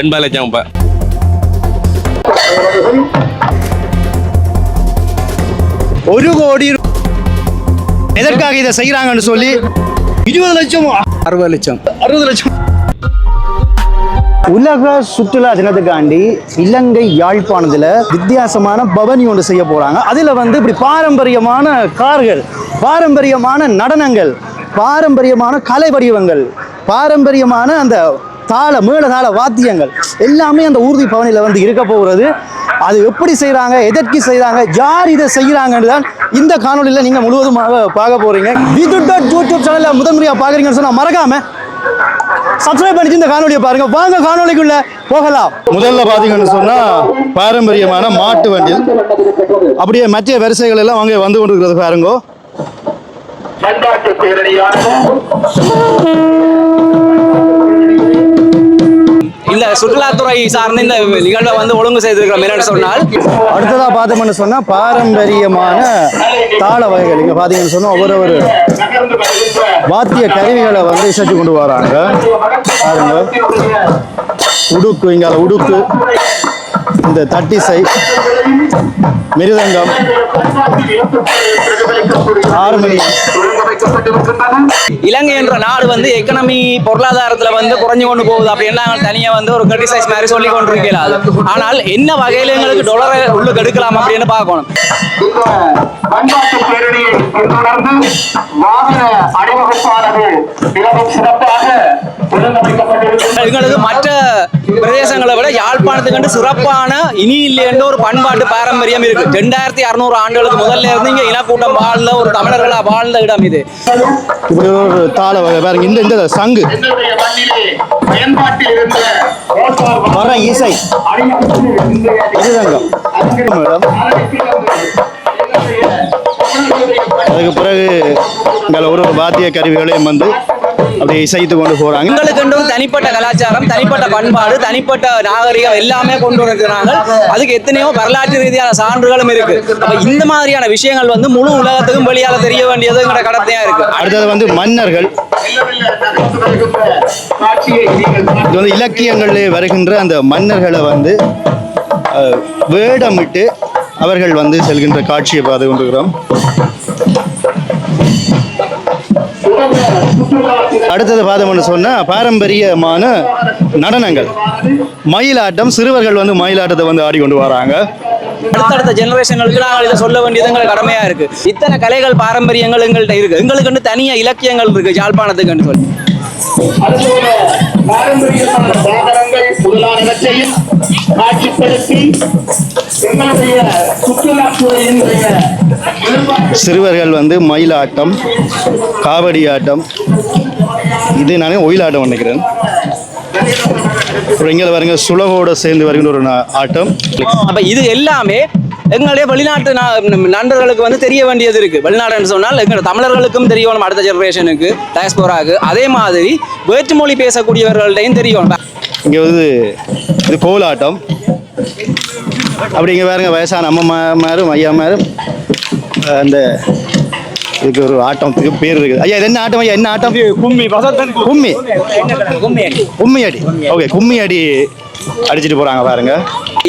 எண்பது லட்சம் இப்போ ஒரு கோடி எதற்காக இதை செய்யறாங்கன்னு சொல்லி இருபது லட்சம் அறுபது லட்சம். அறுபது லட்சம். உலக சுற்றுலா தினத்துக்காண்டி இலங்கை யாழ்ப்பாணத்தில் வித்தியாசமான பவனி ஒன்று செய்ய போறாங்க. அதில் வந்து இப்படி பாரம்பரியமான கார்கள் பாரம்பரியமான நடனங்கள் பாரம்பரியமான கலை வடிவங்கள் பாரம்பரியமான அந்த தாள மேள தாள வாத்தியங்கள் எல்லாமே அந்த ஊர்தி பவனியில் வந்து இருக்க போகிறது. அது எப்படி செய்கிறாங்க எதற்கு செய்கிறாங்க யார் இதை செய்கிறாங்கன்னு தான் இந்த காணொலியில் நீங்கள் முழுவதுமாக பார்க்க போகிறீங்க விது டாட் யூடியூப் சேனலில் முதல் முறையாக பார்க்குறீங்கன்னு சொன்னால் மறக்காமல் சப்ஸ்கிரைப் பண்ணிட்டு இந்த காணொலியை பாருங்க. வாங்க காணொலிக்குள்ள போகலாம். முதல்ல பாத்தீங்கன்னு சொன்னா பாரம்பரியமான மாட்டு வண்டில் அப்படியே மற்ற வரிசைகள் எல்லாம் அங்கே வந்து கொண்டிருக்கிறது பாருங்க. சுற்றுலாத்துறை சார்ந்த இந்த நிகழ்வை வந்து ஒழுங்கு செய்திருக்கிறோம் என்னன்னு சொன்னால். அடுத்ததா பார்த்தோம்னு சொன்னா பாரம்பரியமான தாள வகைகள். இங்க பாத்தீங்கன்னு சொன்னா ஒவ்வொரு ஒரு வாத்திய கருவிகளை வந்து இசைச்சு கொண்டு வராங்க. பாருங்க. உடுக்கு இங்கால உடுக்கு இந்த தட்டிசை மிருதங்கம் ஹார்மோனியம் இலங்கை என்ற நாடு வந்து எக்கனமி பொருளாதாரத்துல வந்து குறைஞ்சு கொண்டு போகுது. அப்படின்னு நாங்கள் தனியா வந்து ஒரு கிரிட்டிசைஸ் மாதிரி சொல்லி கொண்டிருக்கலாம் ஆனால் என்ன வகையில எங்களுக்கு டொலரை உள்ளுக்கு எடுக்கலாம் அப்படின்னு பார்க்கணும். இந்த பண்பாட்டு பேரணியை பின்தொடர்ந்து வாகன அணிவகுப்பானது மிகவும் சிறப்பாக எங்களுக்கு மற்ற பிரதேசங்களை விட யாழ்ப்பாணத்துக்கு வந்து சிறப்பான இனி இல்லைன்ற ஒரு பண்பாட்டு பாரம்பரியம் இருக்கு. ரெண்டாயிரத்தி அறுநூறு ஆண்டுகளுக்கு முதல்ல இருந்து இங்க இனக்கூட்டம் வாழ்ந்த ஒரு தமிழர்களா வாழ்ந்த இடம் இது. இப்படி ஒரு தாள வகை. பாருங்க இந்த இந்த சங்கு. பயன்பாட்டில் இருந்த மோட்டார் வர இசை. மிருதங்கம் மேடம். அதுக்கு பிறகு இங்கே ஒரு ஒரு வாத்திய கருவிகளையும் வந்து அப்படியே இசைத்து கொண்டு போறாங்க. எங்களுக்கு ஒரு தனிப்பட்ட கலாச்சாரம் தனிப்பட்ட பண்பாடு தனிப்பட்ட நாகரிகம் எல்லாமே கொண்டு இருக்கிறாங்க அதுக்கு எத்தனையோ வரலாற்று ரீதியான சான்றுகளும் இருக்கு. அப்ப இந்த மாதிரியான விஷயங்கள் வந்து முழு உலகத்துக்கும் வெளியால தெரிய வேண்டியது எங்களோட கடத்தையா இருக்கு. அடுத்தது வந்து மன்னர்கள். இது வந்து இலக்கியங்களிலே வருகின்ற அந்த மன்னர்களை வந்து வேடமிட்டு அவர்கள் வந்து செல்கின்ற காட்சியை பார்த்து கொண்டிருக்கிறோம் அடுத்தது பார்த்தோம்னு சொன்னா பாரம்பரியமான நடனங்கள். மயிலாட்டம் சிறுவர்கள் வந்து மயிலாட்டத்தை வந்து ஆடிக்கொண்டு வராங்க. அடுத்தடுத்த ஜெனரேஷன்களுக்கு நாங்கள் இதை சொல்ல வேண்டியது எங்களுக்கு கடமையா இருக்கு. இத்தனை கலைகள் பாரம்பரியங்கள் எங்கள்கிட்ட இருக்கு. எங்களுக்கு வந்து தனியா இலக்கியங்கள் இருக்கு யாழ்ப்பாணத்துக்குன்னு சொல்லி. அதுபோல பாரம்பரியமான சாதனங்கள் முதலானவற்றையும் காட்சிப்படுத்தி சிறுவர்கள் வந்து மயிலாட்டம் காவடி ஆட்டம். இது நான் ஒயிலாட்டம் நினைக்கிறேன் அப்புறம் இங்கே பாருங்க சுலகோட சேர்ந்து வருகின்ற ஒரு ஆட்டம். அப்ப இது எல்லாமே எங்களுடைய வெளிநாட்டு நண்பர்களுக்கு வந்து தெரிய வேண்டியது இருக்கு. வெளிநாடுன்னு சொன்னால் எங்களோட தமிழர்களுக்கும் தெரியணும் அடுத்த ஜெனரேஷனுக்கு டயஸ்போராக்கு அதே மாதிரி வேற்றுமொழி பேசக்கூடியவர்கள்ட்டையும் தெரியணும் இங்கே வந்து இது கோலாட்டம் அப்படி இங்கே பாருங்க வயசான அம்மாமாரும் ஐயாமாரும். அஹ், அந்த இதுக்கு ஒரு ஆட்டத்துக்கு பேர் இருக்குது. ஐயா இது என்ன ஆட்டம் ஐயா? என்ன ஆட்டம்? கும்மி கும்மி. கும்மி அடி. ஓகே கும்மி அடி அடிச்சிட்டு போறாங்க பாருங்க.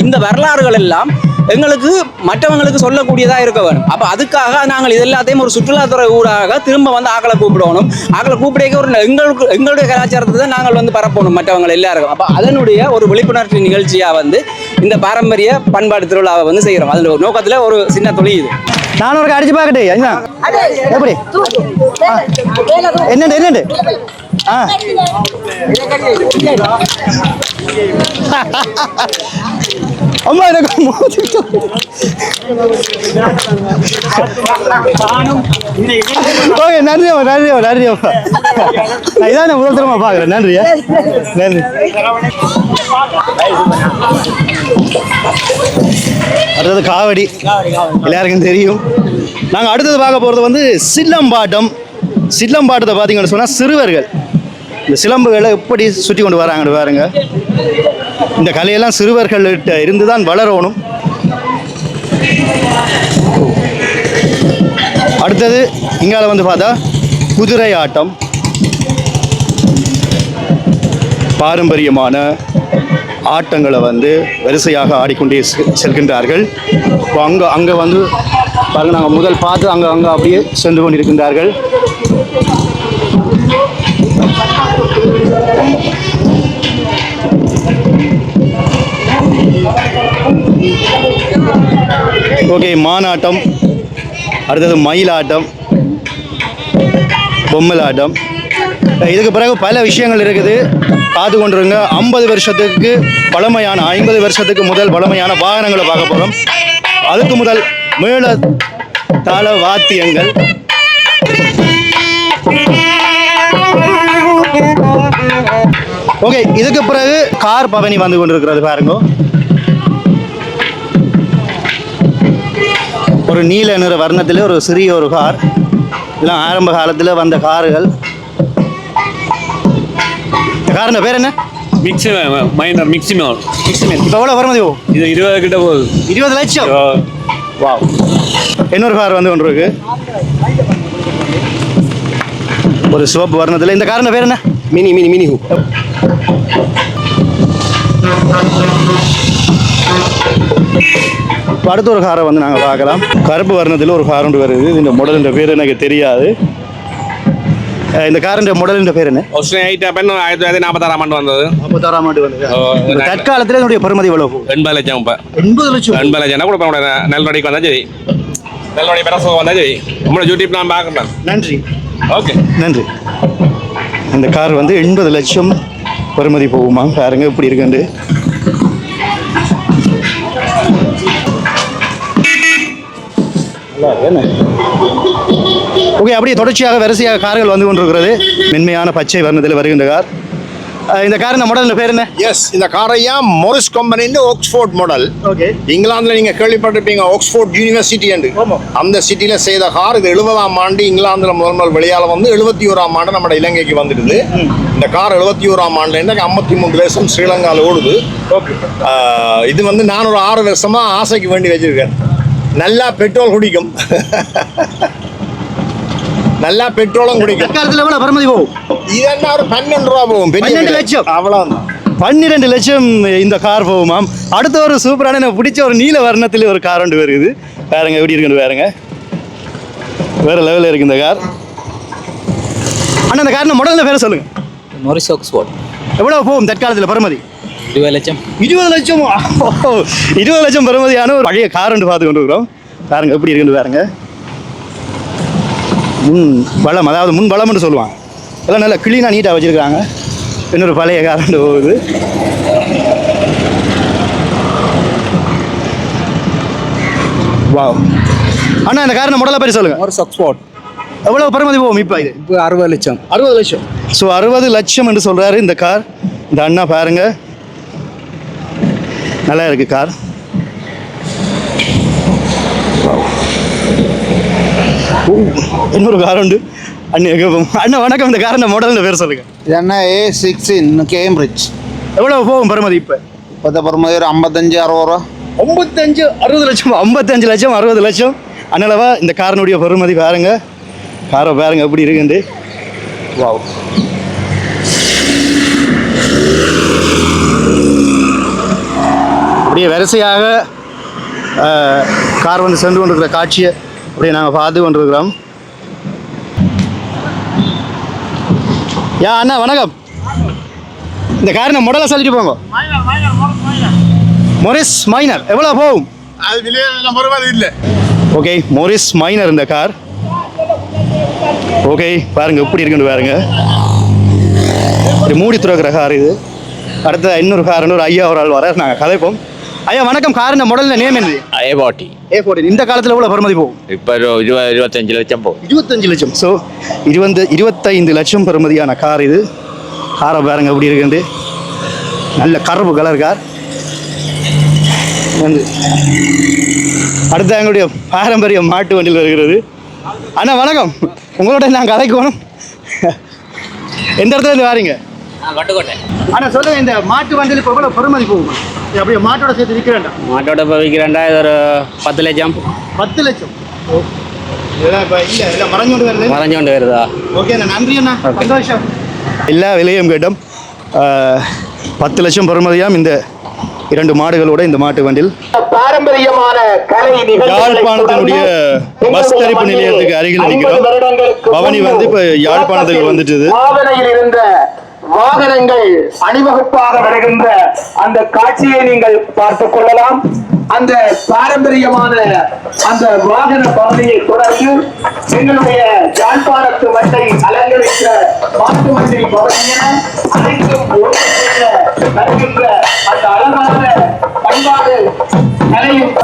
இந்த வரலாறுகள் எல்லாம் எங்களுக்கு மற்றவங்களுக்கு சொல்லக்கூடியதா இருக்க வேணும் அப்ப அதுக்காக நாங்கள் இது எல்லாத்தையும் ஒரு சுற்றுலாத்துறை ஊடாக திரும்ப வந்து ஆக்களை கூப்பிடணும். ஆக்களை கூப்பிடக்க ஒரு எங்களுக்கு எங்களுடைய கலாச்சாரத்தை தான் நாங்கள் வந்து பரப்பணும் மற்றவங்க எல்லாருக்கும். அப்ப அதனுடைய ஒரு விழிப்புணர்ச்சி நிகழ்ச்சியா வந்து இந்த பாரம்பரிய பண்பாடு திருவிழாவை வந்து செய்கிறோம். அதில் ஒரு நோக்கத்துல ஒரு சின்ன தொழில் இது. நான் ஒரு அடிச்சு பார்க்கட்டு என்ன எப்படி. என்னண்டு என்னண்டு? அம்மா எனக்கு மோதிட்டு. ஓகே நன்றி அம்மா நன்றி அம்மா இதான் நான் இதான் முதல் தரமா பார்க்குறேன். நன்றியா? நன்றி. அடுத்தது காவடி. எல்லாருக்கும் தெரியும். நாங்கள் அடுத்தது பார்க்க போகிறது வந்து சில்லம்பாட்டம். சிலம்பாட்டத்தை பார்த்தீங்கன்னு சொன்னால் சிறுவர்கள். இந்த சிலம்புகளை எப்படி சுற்றி கொண்டு வராங்கன்னு பாருங்க. இந்த கலையெல்லாம் சிறுவர்கள்கிட்ட இருந்து தான் வளரணும். அடுத்தது இங்கால வந்து பார்த்தா குதிரை ஆட்டம். பாரம்பரியமான ஆட்டங்களை வந்து வரிசையாக ஆடிக்கொண்டே செ- செல்கின்றார்கள். இப்போ அங்கே அங்கே வந்து பாருங்க நாங்கள் முதல் பார்த்து அங்கே அங்கே அப்படியே சென்று கொண்டிருக்கின்றார்கள். ஓகே மானாட்டம். அடுத்தது மயிலாட்டம். பொம்மலாட்டம். இதுக்கு பிறகு பல விஷயங்கள் இருக்குது. பார்த்து கொண்டிருங்க. ஐம்பது வருஷத்துக்கு பழமையான ஐம்பது வருஷத்துக்கு முதல் பழமையான வாகனங்களை பார்க்க போகிறோம் அதுக்கு முதல் மேல தாள வாத்தியங்கள். ஓகே இதுக்கு பிறகு கார் பவனி வந்து கொண்டிருக்கிறது பாருங்க. ஒரு நீல நிற வர்ணத்தில் ஒரு சிறிய ஒரு கார். இதெல்லாம் ஆரம்ப காலத்தில் வந்த கார்கள். காரின் பேர் என்ன? மிக்சிமம் மைனர் மிக்சிமம் இப்போ எவ்வளோ போகும் இது? இருபது கிட்ட போகுது. இருபது லட்சம்? வா இன்னொரு கார் வந்து இருக்கு ஒரு சிவப்பு வர்ணத்தில். இந்த காரின் பேர் என்ன மினி மினி மினி ஹூ. இப்போ அடுத்த ஒரு காரை வந்து நாங்கள் பார்க்கலாம். கருப்பு வர்ணத்தில் ஒரு கார் ஒன்று வருது. இந்த மாடலின் பேர் எனக்கு தெரியாது. இந்த காரின் மாடலின் பேர் என்ன? ஆஸ்திரேலியா ஐட்ட பெண் ஆயிரத்தி தொள்ளாயிரத்தி நாற்பத்தாறாம் ஆண்டு வந்தது. முப்பத்தாறாம் ஆண்டு வந்து ஓ, இது தற்காலத்தில் இதனுடைய பெருமதி எவ்வளோ போகும் எண்பது லட்சம் இப்போ. எண்பது லட்சம். எண்பது லட்சம் என்ன கொடுப்பேன் நெல்வடிக்கு வந்தா சரி. நெல்வடி பெரசோ வந்தா சரி. உங்களோட யூடியூப் நான் பார்க்குறேன். நன்றி. ஓகே. நன்றி. இந்த கார் வந்து எண்பது லட்சம் பெறுமதி போகுமா? பாருங்க இப்படி இருக்குண்டு ஓகே அப்படியே தொடர்ச்சியாக வரிசையாக கார்கள் வந்து கொண்டிருக்கிறது. மென்மையான பச்சை வர்ணத்தில் வருகின்ற கார். இந்த காரின் மாடல் பேர் என்ன? எஸ் இந்த காரையா மொரிஸ் கம்பெனின்னு ஆக்ஸ்போர்ட் மாடல் ஓகே இங்கிலாந்துல நீங்க கேள்விப்பட்டிருப்பீங்க ஆக்ஸ்போர்ட் யூனிவர்சிட்டி என்று. அந்த சிட்டில செய்த கார் இது எழுபதாம் ஆண்டு இங்கிலாந்துல முதல் முதல் வெளியால வந்து எழுபத்தி ஓராம் ஆண்டு நம்ம இலங்கைக்கு வந்துடுது. இந்த கார் எழுபத்தி ஓராம் ஆண்டுல இருந்து ஐம்பத்தி மூன்று வருஷம் ஸ்ரீலங்கால ஓடுது. ஆஹ், இது வந்து நான் ஒரு ஆறு வருஷமா ஆசைக்கு வேண்டி வச்சிருக்கேன். நல்லா பெட்ரோல் குடிக்கும். நல்லா பெட்ரோலும் குடிக்கும். தற்காலத்தில் எவ்வளோ பெறுமதி போகும்? இது என்ன ஒரு பன்னெண்டு ரூபா போகும் பெரிய பன்னெண்டு. லட்சம். அவ்வளவுதான். பன்னிரெண்டு லட்சம் இந்த கார் போகுமாம். அடுத்த ஒரு சூப்பரான எனக்கு பிடிச்ச ஒரு நீல வர்ணத்தில் ஒரு கார் ஒன்று வருது பாருங்க எப்படி இருக்குன்னு பாருங்க. வேற லெவலில் இருக்கு இந்த கார் அண்ணா இந்த காரின் மாடலில் பேரை சொல்லுங்க. மொரிஸ் ஆக்ஸ்போர்ட் எவ்வளோ போகும் தற்காலத்தில் பெறுமதி இருபது லட்சம். இருபது லட்சம்? இருபது லட்சம் பெறுமதியான ஒரு பழைய கார் ஒன்று பார்த்து கொண்டு இருக்கிறோம். பாருங்க எப்படி இருக்குன்னு பாருங்க. முன் வளம் அதாவது முன் வளம்னு சொல்லுவாங்க. எல்லாம் நல்லா கிளீனாக நீட்டாக வச்சுருக்காங்க இன்னொரு பழைய கார் ஒன்று போகுது. வாவ் அண்ணா இந்த காரின் மாடலை பற்றி சொல்லுங்க. மொரிஸ் ஆக்ஸ்போர்ட் எவ்வளோ பெறுமதி போகும் இப்போ இது? இப்போ அறுபது லட்சம். அறுபது லட்சம். ஸோ அறுபது லட்சம் என்று சொல்கிறாரு இந்த கார். இந்த அண்ணா பாருங்க. நல்லா இருக்கு கார். இன்னொரு கார் உண்டு. அண்ணே அண்ணா வணக்கம். இந்த கார் மாடல் பேர் சொல்லுங்க. என்ன ஏ சிக்ஸ் சிக்ஸ்டீன் கேம்பிரிட்ஜ் எவ்வளோ போகும் பெருமதி இப்போ? இப்போ பெருமதி ஒரு ஐம்பத்தஞ்சு அறுபது ரூபா. ஐம்பத்தஞ்சு அறுபது லட்சம்? ஐம்பத்தஞ்சு லட்சம் அறுபது லட்சம். அதனாலவா இந்த காரனுடைய பெருமதி பாருங்க. காரை பாருங்க எப்படி இருக்குது வாவ் அப்படியே வரிசையாக கார் வந்து சென்று கொண்டிருக்கிற காட்சியை அப்படியே நாங்கள் பார்த்து கொண்டிருக்கிறோம். யா அண்ணா வணக்கம். இந்த காரின் மாடலை சொல்லிட்டு போங்க. மொரிஸ் மைனர் எவ்வளோ போகும்? இல்லை ஓகே மொரிஸ் மைனர் இந்த கார். ஓகே பாருங்க எப்படி இருக்குன்னு பாருங்க. இப்படி மூடி துறக்கிற கார் இது. அடுத்த இன்னொரு கார் இன்னொரு ஐயா ஒரு ஆள் வர நாங்கள் கதைப்போம். ஐயா வணக்கம். காரின் மாடலில் நேம் என்னது? ஏபாட்டி ஏ ஃபோர்டீன் இந்த காலத்தில் எவ்வளோ பெறுமதி போகும்? இப்போ ஒரு இருபது இருபத்தஞ்சு லட்சம் போகும். இருபத்தஞ்சு லட்சம். ஸோ இருபது இருபத்தைந்து லட்சம் பெறுமதியான கார் இது. காரை பாருங்க எப்படி இருக்குது நல்ல கருப்பு கலர் கார் வந்து. அடுத்து எங்களுடைய பாரம்பரிய மாட்டு வண்டியில் வருகிறது. அண்ணா வணக்கம். உங்களோட நான் கதைக்கணும் எந்த இடத்துல இருந்து வாரீங்க? வட்டுக்கோட்டை. அண்ணா சொல்லுங்க இந்த மாட்டு வண்டியில் இப்போ எவ்வளோ பெறுமதி போகும்? அப்படியே மாட்டோட சேர்த்து விற்க வேண்டாம். மாட்டோட இப்போ விற்கிறேன்டா இது ஒரு பத்து லட்சம். பத்து லட்சம். ஓ இதெல்லாம் இப்போ இல்லை இல்லை மறைஞ்சு கொண்டு வருது. வருதா? ஓகே அண்ணா நன்றி அண்ணா. சந்தோஷம். எல்லா விலையும் கேட்டோம். பத்து லட்சம் பெறுமதியாம் இந்த இரண்டு மாடுகளோட இந்த மாட்டு வண்டில் பாரம்பரியமான யாழ்ப்பாணத்தினுடைய பஸ் தரிப்பு நிலையத்துக்கு அருகில் நிற்கிறோம். பவனி வந்து இப்ப யாழ்ப்பாணத்துக்கு வந்துட்டுது. வாகனங்கள் அணிவகுப்பாக வருகின்ற அந்த காட்சியை நீங்கள் பார்த்துக் கொள்ளலாம். அந்த பாரம்பரியமான அந்த வாகன பகுதியை தொடர்ந்து எங்களுடைய யாழ்ப்பாணத்து மட்டை அலங்கரித்த மாட்டு வண்டி பகுதியின அனைத்தும் வருகின்ற அந்த அழகான பண்பாடு கலையும்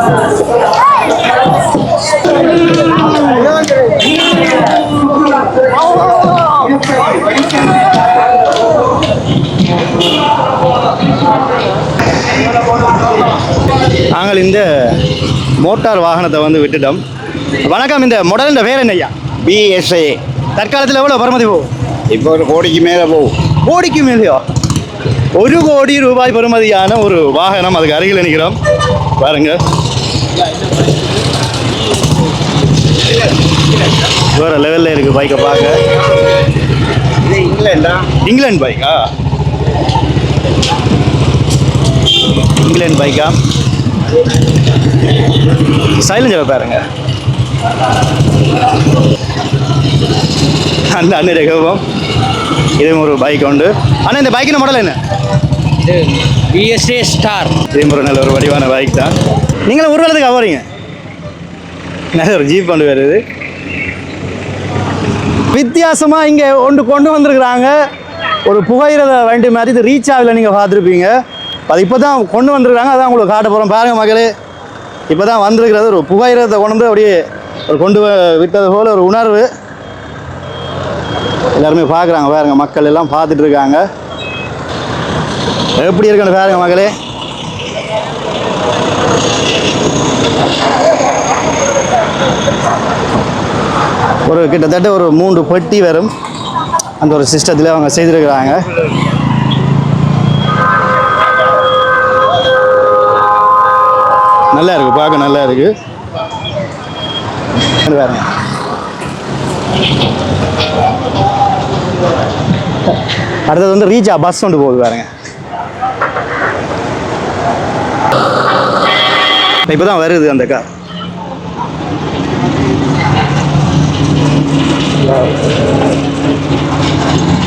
நாங்கள் இந்த மோட்டார் வாகனத்தை வந்து விட்டுட்டோம். வணக்கம் இந்த மாடலின் பேர் என்ன ஐயா பிஎஸ்ஏ தற்காலத்தில் எவ்வளோ பரமதி போகும் இப்போ ஒரு கோடிக்கு மேலே போகும் கோடிக்கு மேலேயோ? ஒரு கோடி ரூபாய் பெறுமதியான ஒரு வாகனம் அதுக்கு அருகில் நிற்கிறோம். பாருங்க. வேற லெவலில் இருக்கு பைக்கை பார்க்க. இங்கிலாண்டா இங்கிலாந்து பைக்கா இங்கிலாந்து பைக்கா சைலஞ்சரை பாருங்க. அந்த அண்ணன் கோபம் இதுவும் ஒரு பைக் உண்டு. அண்ணா இந்த பைக்கின் மாடல் என்ன? பிஎஸ்ஏ ஸ்டார் இதுவும் ஒரு நல்ல ஒரு வடிவான பைக் தான். நீங்களும் ஊர்வலத்துக்கு போகிறீங்க நல்ல ஒரு ஜீப் கொண்டு வருது வித்தியாசமாக இங்கே ஒன்று கொண்டு வந்திருக்கிறாங்க. ஒரு புகையிரத வண்டி மாதிரி. இது ரீச் ஆகல நீங்கள் பார்த்துருப்பீங்க. அது இப்போ தான் கொண்டு வந்திருக்காங்க. அதான் உங்களுக்கு காட்ட போகிறோம் பாருங்க மகளே இப்போ தான் வந்திருக்கிறது. ஒரு புகையிரத்தை கொண்டு வந்து அப்படியே ஒரு கொண்டு வ- விட்டது போல் ஒரு உணர்வு. எல்லாருமே பார்க்குறாங்க பாருங்க மக்கள் எல்லாம் பார்த்துட்டு இருக்காங்க. எப்படி இருக்குன்னு பாருங்க மகளே ஒரு கிட்டத்தட்ட ஒரு மூன்று பெட்டி வரும். அந்த ஒரு சிஸ்டத்தில் அவங்க செய்திருக்கிறாங்க. நல்லா இருக்கு பார்க்க நல்லா இருக்கு பாருங்க. அடுத்தது வந்து ரீச்சா பஸ் கொண்டு போகுது பாருங்க. இப்போ தான் வருது அந்த கார்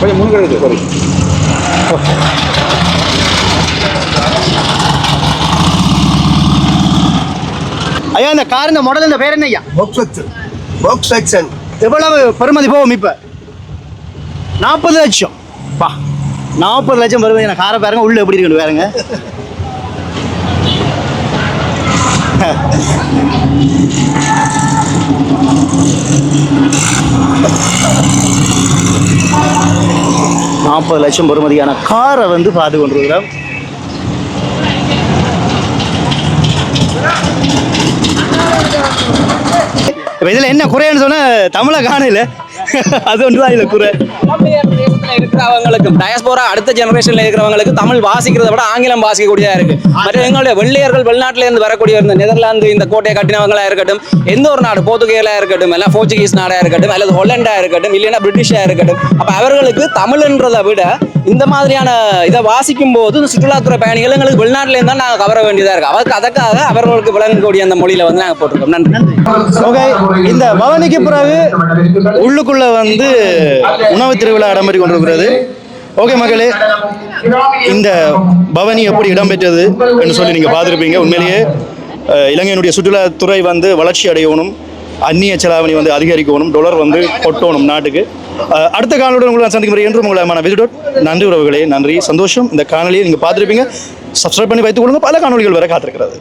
கொஞ்சம் சாரி ஐயா இந்த கார் இந்த மாடல் இந்த பேர் என்ன ஐயா பாக்ஸ் செக்ஷன் எவ்வளவு பெருமதி போகும் இப்போ? நாற்பது லட்சம். பா நாற்பது லட்சம் பெருமதி நான் காரை பாருங்க உள்ள எப்படி இருக்குன்னு பாருங்க. நாற்பது லட்சம் பெறுமதியான காரை வந்து பார்த்து கொண்டிருக்கிறோம். இப்போ இதில் என்ன குறைன்னு சொன்னால் தமிழை காணல அது ஒன்று தான் இதில் குறை. இருக்கிறவங்களுக்கும் டயஸ்போரா அடுத்த ஜெனரேஷன்ல இருக்கிறவங்களுக்கு தமிழ் வாசிக்கிறத விட ஆங்கிலம் வாசிக்கக்கூடியதா இருக்கு. மற்ற எங்களுடைய வெள்ளையர்கள் வெளிநாட்டுல இருந்து வரக்கூடிய இந்த நெதர்லாந்து இந்த கோட்டையை கட்டினவங்களா இருக்கட்டும் எந்த ஒரு நாடு போர்த்துகேலா இருக்கட்டும் எல்லாம் போர்ச்சுகீஸ் நாடா இருக்கட்டும் அல்லது ஹொலண்டா இருக்கட்டும் இல்லைன்னா பிரிட்டிஷா இருக்கட்டும் அப்ப அவர்களுக்கு தமிழ்ன்றதை விட இந்த மாதிரியான இதை வாசிக்கும் போது இந்த சுற்றுலாத்துறை பயணிகள் எங்களுக்கு வெளிநாட்டுல இருந்தா நாங்க கவர வேண்டியதா இருக்கு. அவருக்கு அதற்காக அவர்களுக்கு விளங்கக்கூடிய அந்த மொழியில வந்து நாங்க போட்டிருக்கோம். நன்றி. ஓகே இந்த பவனிக்கு பிறகு உள்ளுக்குள்ள வந்து உணவு திருவிழா இடம்பெற்று கொண்டிருக்கிறது ஓகே மகளே இந்த பவனி எப்படி இடம்பெற்றது என்று சொல்லி நீங்கள் பார்த்துருப்பீங்க. உண்மையிலேயே இலங்கையினுடைய சுற்றுலாத்துறை வந்து வளர்ச்சி அடையணும் அந்நிய செலாவணி வந்து அதிகரிக்கணும் டொலர் வந்து கொட்டணும் நாட்டுக்கு. அடுத்த காணொலியுடன் உங்களை நான் சந்திக்கும் என்று உங்களை விசிட் நன்றி உறவுகளே நன்றி சந்தோஷம். இந்த காணொலியை நீங்கள் பார்த்துருப்பீங்க. சப்ஸ்கிரைப் பண்ணி வைத்துக் கொள்ளுங்க. பல காணொலிகள் வர காத்திருக்கிறது.